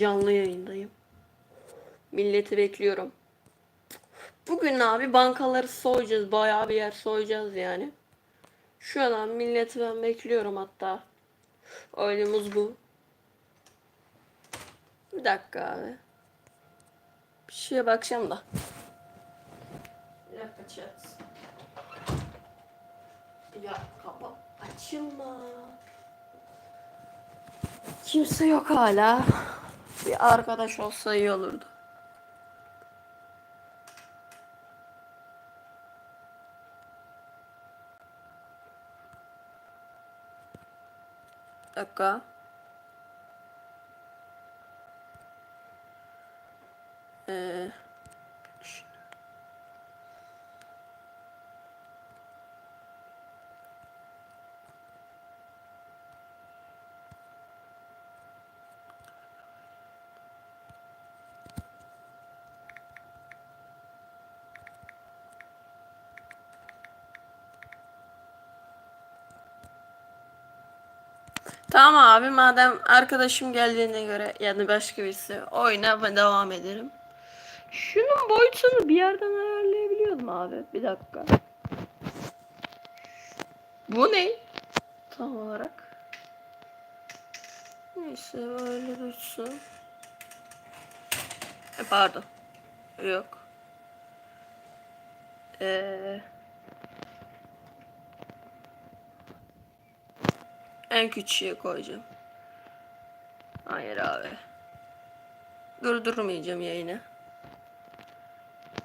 Canlı yayındayım. Milleti bekliyorum. Bugün abi bankaları soyacağız. Bayağı bir yer soyacağız yani. Şu an milleti ben bekliyorum hatta. Oyunumuz bu. Bir dakika abi. Bir şeye bakacağım da. Bir dakika chat. Ya kapa. Açılma. Kimse yok hala. Bir arkadaş olsa iyi olurdu. Bir dakika. Ee, Tamam abi madem arkadaşım geldiğine göre yani başka birisi oyna ben devam ederim. Şunun boyutunu bir yerden ayarlayabiliyordum abi. Bir dakika. Bu ne? Tam olarak. Neyse öyle dursun. E, pardon. Yok. Eee... En küçüğe koyacağım. Hayır abi. Durdurmayacağım yayını.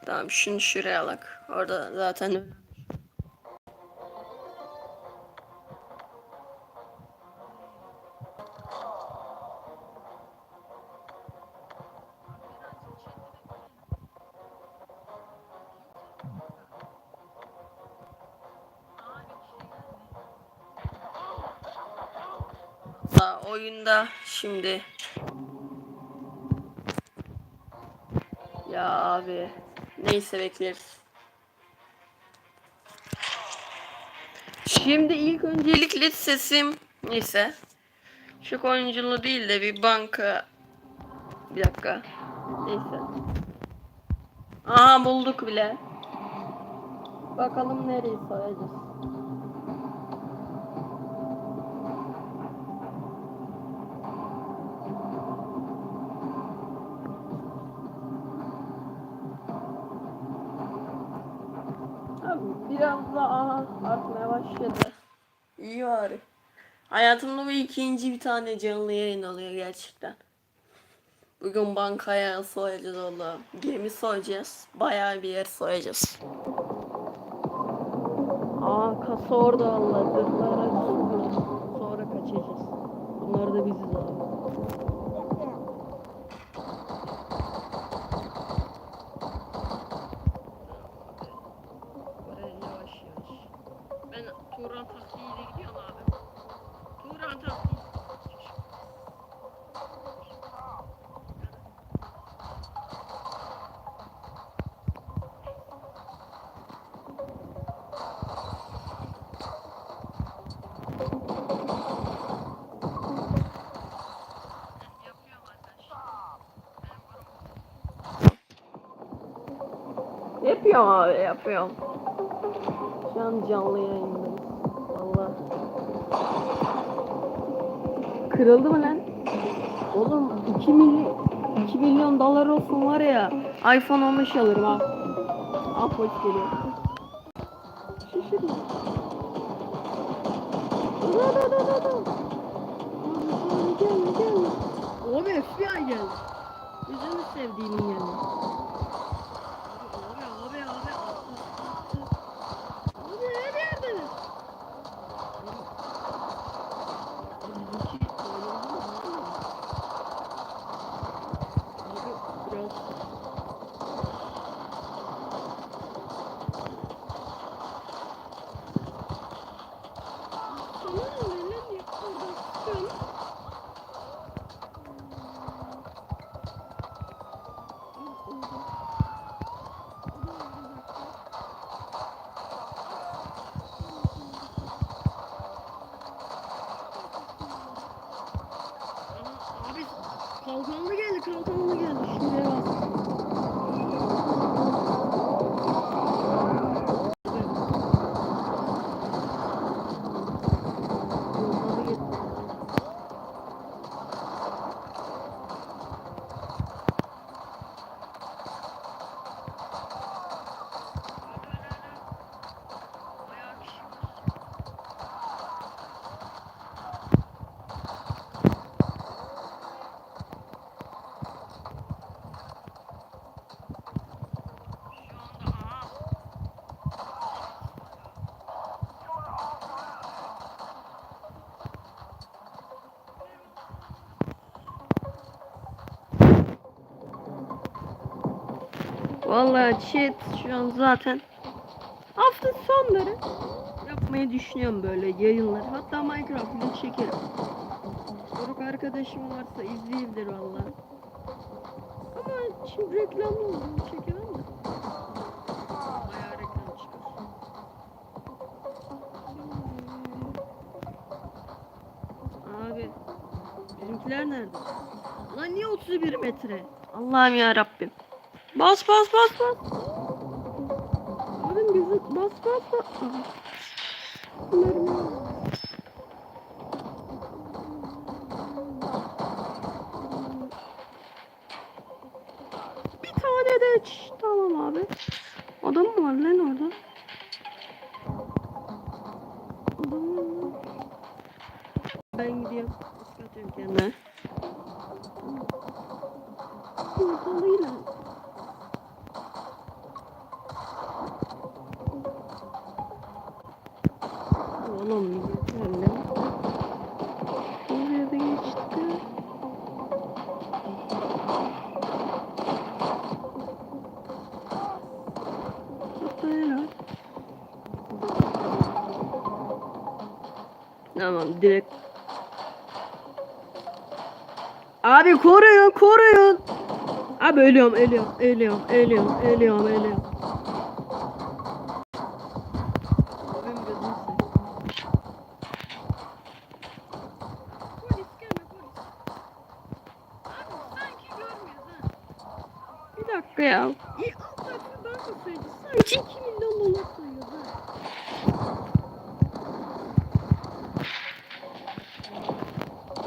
Tamam şunu şuraya alak. Orada zaten şimdi. Ya abi. Neyse bekleriz. Şimdi ilk öncelikle sesim neyse. Çok oyunculu değil de bir banka. Bir dakika. Neyse. Aha bulduk bile. Bakalım nereyi sayacağız. Başladı. İyi bari. Hayatımda bu ikinci bir tane canlı yayın oluyor gerçekten. Bugün bankaya soyacağız oğlum. Gemi soyacağız. Bayağı bir yer soyacağız. Aa kasa orada Allah. Dırlara Sonra kaçacağız. Bunlar da biziz abi. Yapıyorum abi yapıyorum. Şu an canlı yayındayız. Valla. Kırıldı mı lan? Oğlum 2 milyon 2 milyon dolar olsun var ya. iPhone 15 alırım ha. Ah hoş geliyor. Şaşırdım. Da da da da da. Gel gel. Abi FBI geldi. Yüzünü sevdiğinin yanına. Vallahi chat şu an zaten hafta sonları yapmayı düşünüyorum böyle yayınlar. Hatta Minecraft bile çekerim. Doruk arkadaşım varsa izleyebilir vallahi. Ama şimdi reklamlı olduğunu çekemem de. Bayağı reklam çıkar. Abi bizimkiler nerede? Lan niye 31 metre? Allah'ım ya Rabbim. Bas bas bas bas. Abim bizi bas bas bas. Aha. Yeterli. Buraya da geçti. Böyle. Tamam direkt. Abi koruyun koruyun. Abi ölüyorum ölüyorum ölüyorum ölüyorum ölüyorum ölüyorum. Abim gözünü seveyim. Polis gelme polis. Abi sanki görmüyoruz ha. Bir dakika ya. İyi alt tarafı banka sayıcı. Sanki 2 milyon dolar sayıyoruz ha.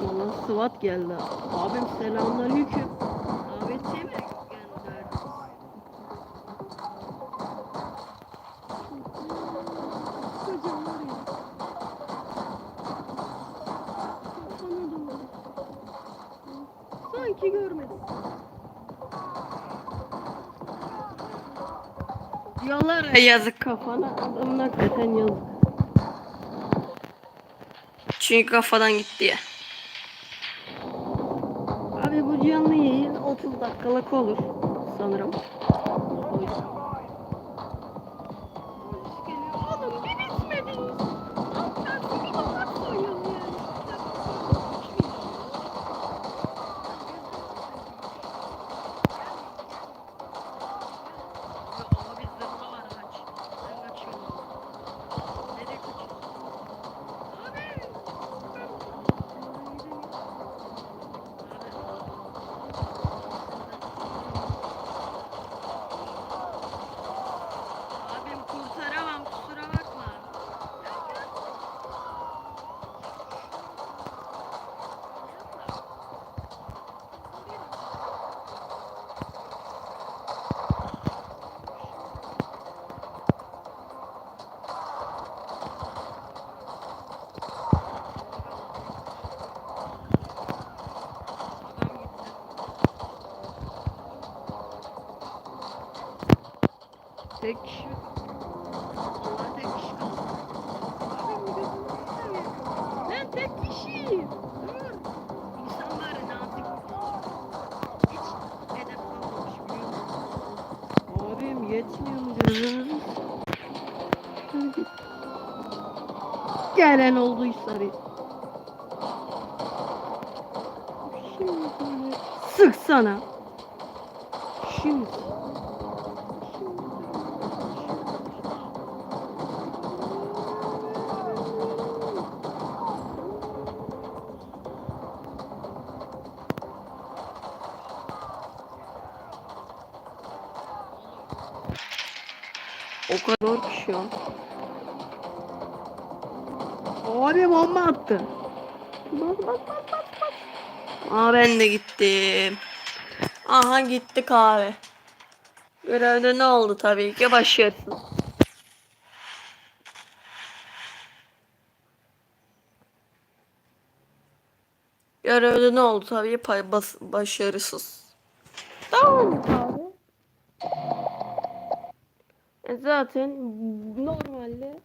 Valla SWAT geldi. Abim selamünaleyküm. Davetçiye mi gönderdiniz? Kocam var ya. Kafana doğru. Sanki görmedim. Diyorlar ya yazık kafana. Adamın hakikaten yazık. Çünkü kafadan gitti ya. Abi bu canlı yayın 30 dakikalık olur sanırım. gelen olduysa bir. Şimdi sık sana. Şimdi. O kadar şey kişi o. bomba attı. Bak bak bak bak bak. Aa ben de gittim. Aha gittik abi. Görevde ne oldu tabii ki başarısız. Görevde ne oldu tabii pay bas başarısız. Tamam abi. E zaten normalde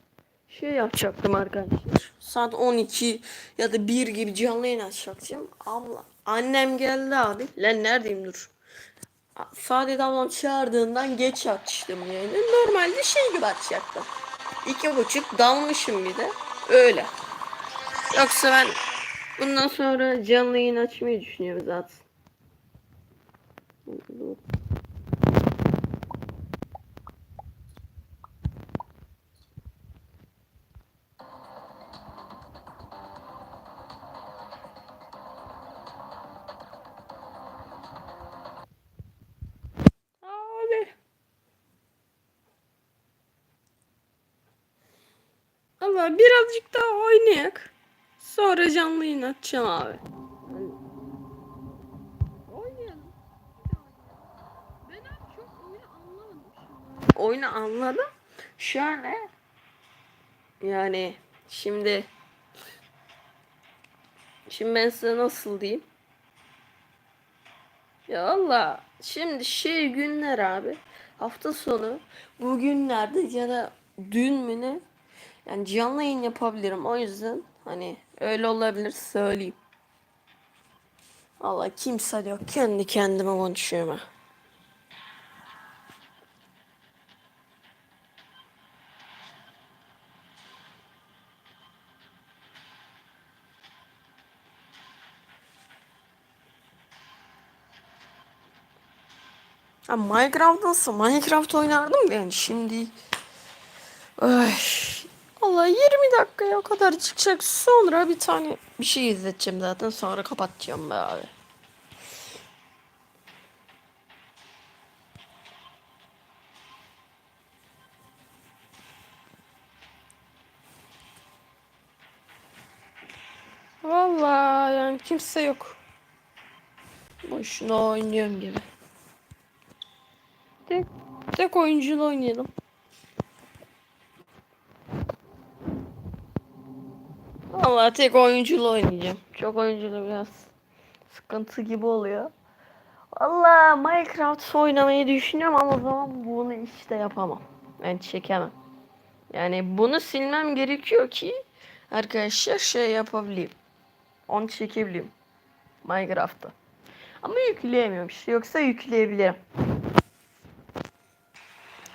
şey yapacaktım arkadaşlar. Saat 12 ya da 1 gibi canlı yayın açacaktım. Abla annem geldi abi. Lan neredeyim dur. Saadet ablam çağırdığından geç açtım yayını. Normalde şey gibi açacaktım. İki buçuk dalmışım bir de. Öyle. Yoksa ben bundan sonra canlı yayın açmayı düşünüyorum zaten. Allah birazcık daha oynayak. Sonra canlı yayın açacağım abi. Oynayalım. Ben çok oyunu anlamadım. Oyunu anladım. Şöyle. Yani şimdi Şimdi ben size nasıl diyeyim? Ya Allah şimdi şey günler abi hafta sonu bugünlerde ya da dün mü ne yani canlı yayın yapabilirim o yüzden hani öyle olabilir söyleyeyim. Allah kimse yok kendi kendime konuşuyorum ha. Minecraft nasıl? Minecraft oynardım yani şimdi. Ay. Allah 20 dakikaya o kadar çıkacak. Sonra bir tane bir şey izleteceğim zaten. Sonra kapatacağım be abi. Vallahi yani kimse yok. Boşuna oynuyorum gibi. Tek, tek oyunculu oynayalım. Vallahi tek oyunculu oynayacağım. Çok oyunculu biraz sıkıntı gibi oluyor. Vallahi Minecraft oynamayı düşünüyorum ama o zaman bunu işte yapamam. Ben çekemem. Yani bunu silmem gerekiyor ki arkadaşlar şey yapabileyim. Onu çekebileyim. Minecraft'ta. Ama yükleyemiyorum işte. Yoksa yükleyebilirim.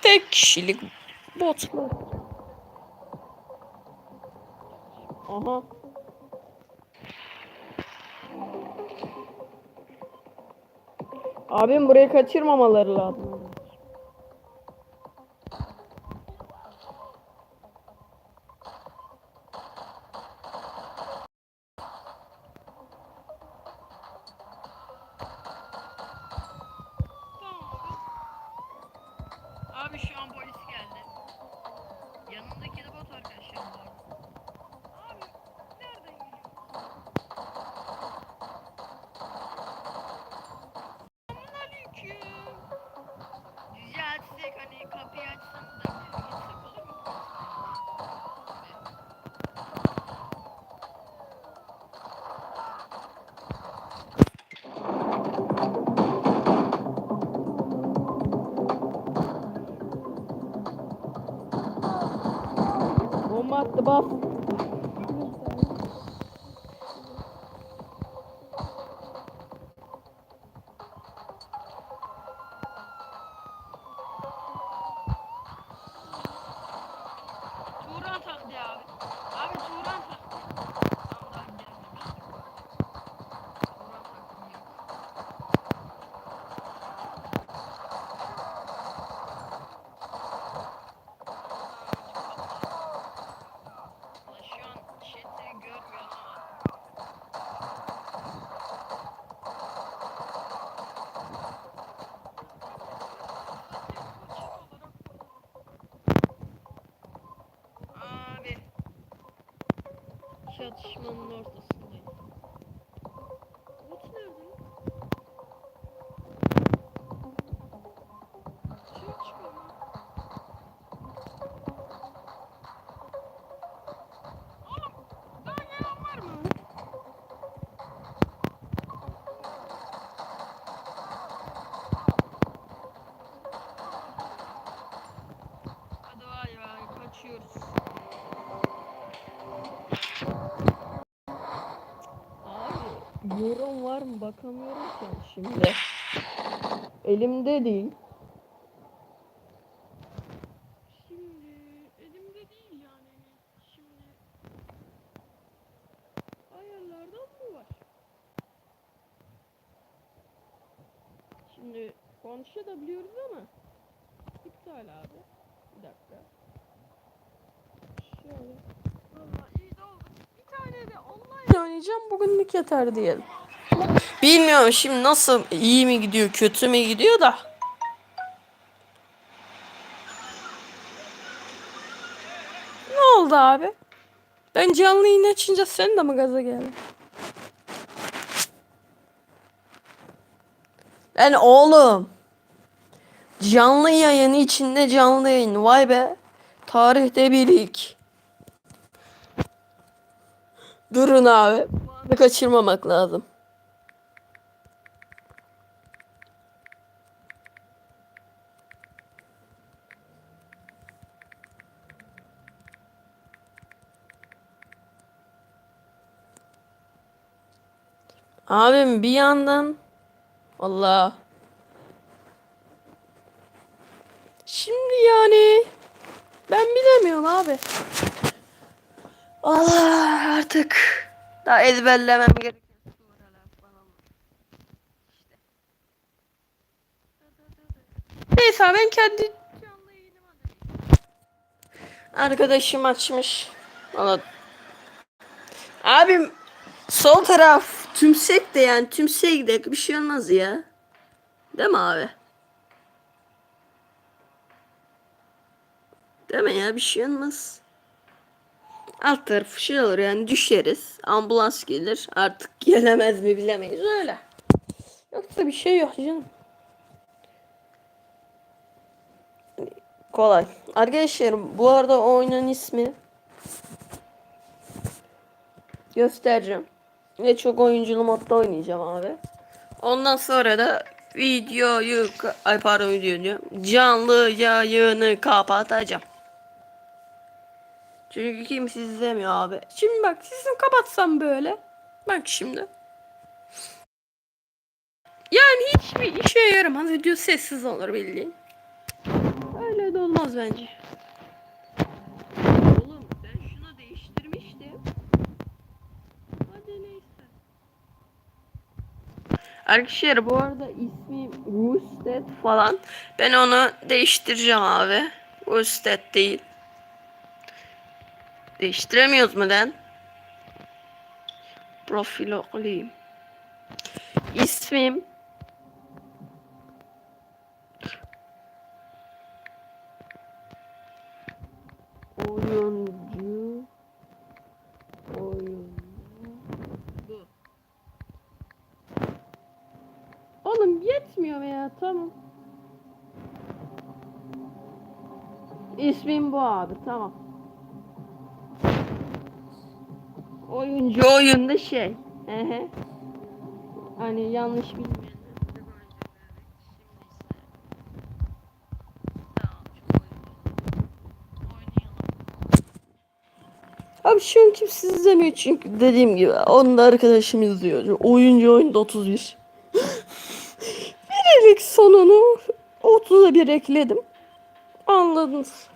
Tek kişilik bot mu? Aha. Abim burayı kaçırmamaları lazım. Abi şu an polis geldi. Yanındaki de bot arkadaşlar bu arada. Bomba çatışmanın ortasındayım. Yorum var mı bakamıyorum ki şimdi. Elimde değil. Şimdi elimde değil yani. Şimdi ayarlardan mı var? Şimdi konuşabiliyoruz ama iptal abi. Bir dakika. Şöyle. Vallahi iyi de oldu. Bir tane de online Bugünlük yeter diyelim. Bilmiyorum şimdi nasıl iyi mi gidiyor kötü mü gidiyor da. Ne oldu abi? Ben canlı yayın açınca sen de mi gaza geldin? Ben oğlum. Canlı yayın içinde canlı yayın. Vay be. Tarihte bir ilk. Durun abi. Anı kaçırmamak lazım. Abim bir yandan Allah. Şimdi yani ben bilemiyorum abi. Allah artık daha ezberlemem gereken falan. İşte. Neyse ben kendi canlı yayınıma döneyim. Arkadaşım açmış. Valla Abim sol taraf tümsek de yani tümsek de bir şey olmaz ya. Değil mi abi? Değil mi ya bir şey olmaz. Alt tarafı şey olur yani düşeriz. Ambulans gelir. Artık gelemez mi bilemeyiz öyle. Yoksa bir şey yok canım. Kolay. Arkadaşlar bu arada oyunun ismi göstereceğim. Ve çok oyunculu modda oynayacağım abi. Ondan sonra da videoyu ay pardon video diyorum. Canlı yayını kapatacağım. Çünkü kimse izlemiyor abi. Şimdi bak sizin kapatsam böyle. Bak şimdi. Yani hiçbir işe yaramaz. Video sessiz olur bildiğin. Öyle de olmaz bence. Oğlum ben şunu değiştirmiştim. Hadi neyse. Arkadaşlar bu arada ismi Rusted falan. Ben onu değiştireceğim abi. Rusted değil. Değiştiremiyoruz mu lan? Profil okuyayım. İsmim oyuncu oyuncu. Oğlum yetmiyor ya tamam. İsmim bu abi tamam. Oyuncu oyunda şey. Ehe. Hani yanlış bilmeyenler. Abi şu an kimse izlemiyor çünkü dediğim gibi onun da arkadaşım izliyor. Oyuncu oyunda 31. Birilik sonunu 30'a bir ekledim. Anladınız.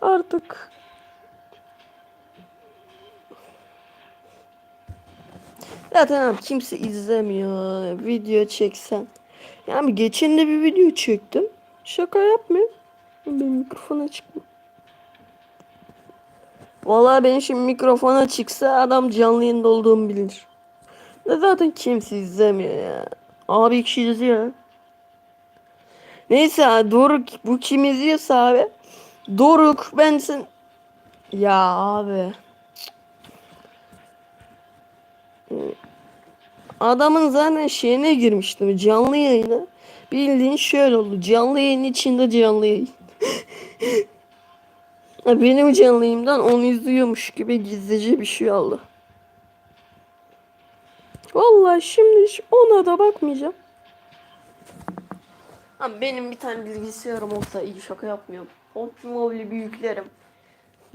Artık Zaten abi kimse izlemiyor. Video çeksen. Yani geçen de bir video çektim. Şaka yapmıyorum. Benim mikrofon açık mı? Vallahi benim şimdi mikrofona çıksa adam canlı yayında olduğumu bilir. De zaten kimse izlemiyor ya. Abi kişi izliyor. Neyse abi, Doruk bu kim izliyorsa abi. Doruk ben sen Ya abi. Adamın zaten şeyine girmiştim canlı yayına. Bildiğin şöyle oldu. Canlı yayın içinde canlı yayın. Benim canlı yayımdan onu izliyormuş gibi gizlice bir şey oldu. Vallahi şimdi hiç ona da bakmayacağım. Ama benim bir tane bilgisayarım olsa iyi şaka yapmıyorum. Optimobili bir yüklerim.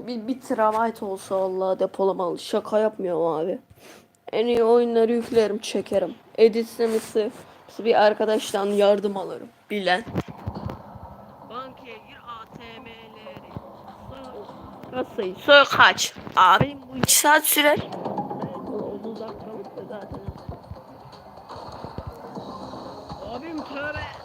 Bir, bir terabayt olsa vallahi depolamalı. Şaka yapmıyorum abi. En iyi oyunları yüklerim, çekerim. Editlemesi bir arkadaştan yardım alırım. Bilen. Bankaya gir ATM'leri. Kasayı soy kaç. Abi bu 2 saat sürer. Evet, 30 dakikalık da zaten. Abim tövbe.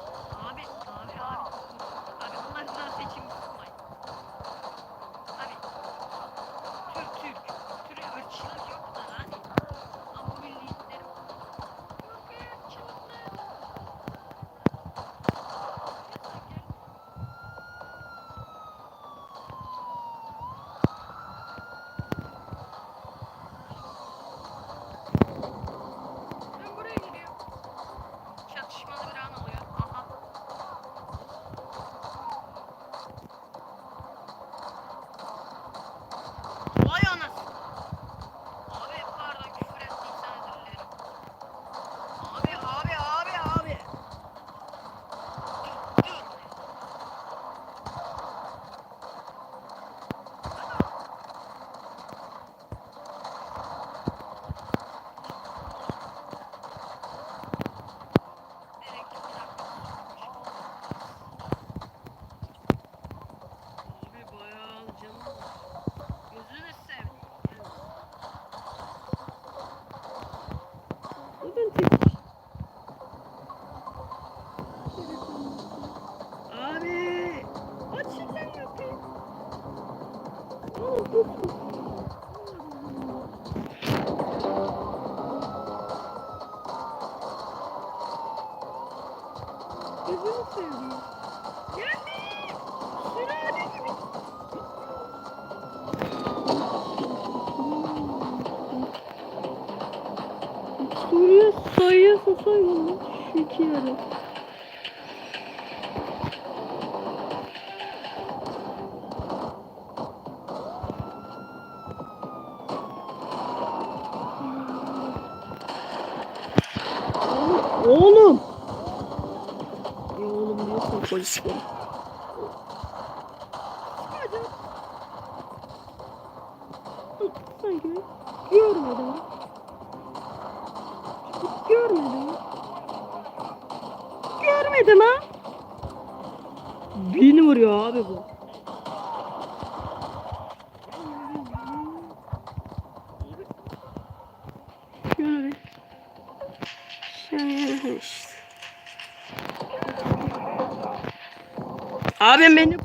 Gözünü seveyim. Geldi! Sürade gibi. Suriye sayıyorsa saymalı. Polislere. Hadi. Sanki görmedim. Görmedim. Görmedim ha. Beni vuruyor abi bu. Şöyle. Şöyle işte. Abim beni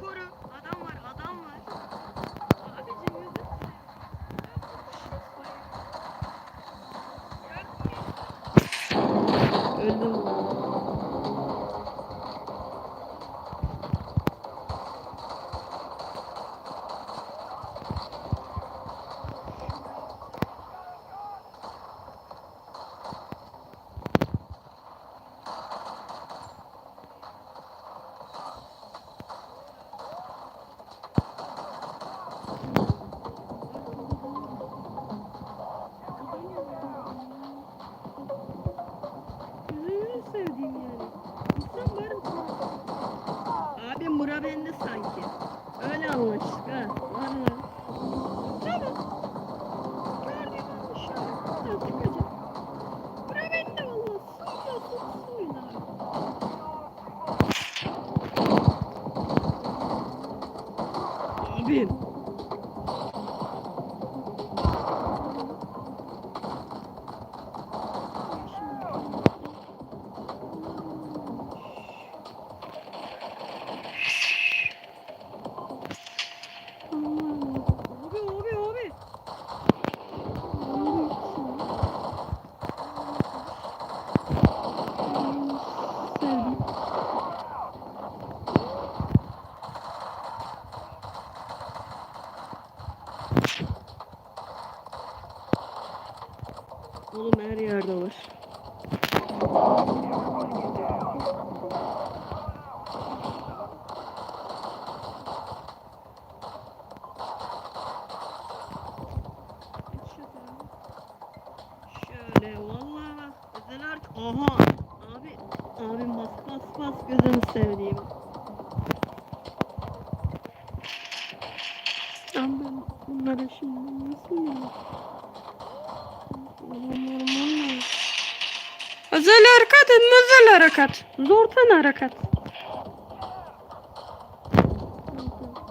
Özel harekat, özel harekat. Zortan harekat.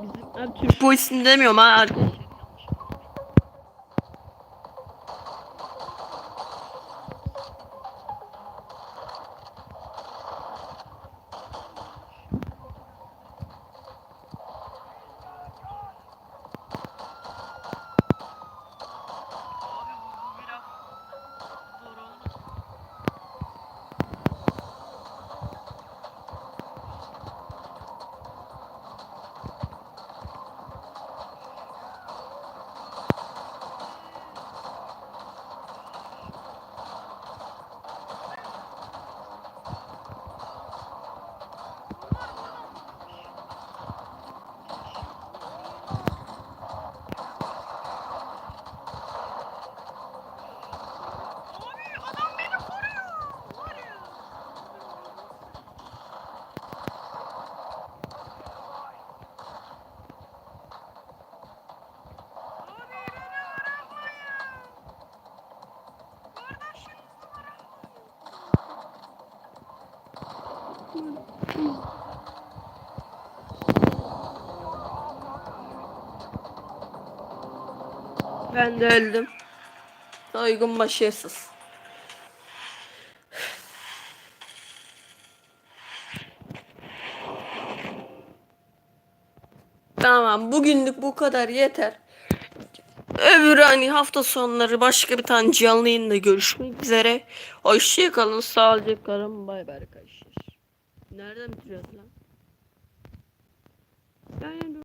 Bizim abi Türk demiyorum ha. Ben de öldüm. Soygun başarısız. Tamam bugünlük bu kadar yeter. Öbür hani hafta sonları başka bir tane canlı yayında görüşmek üzere. Hoşçakalın, sağlıcakla kalın. Bay bay arkadaşlar. Nereden bitiriyoruz lan? Ben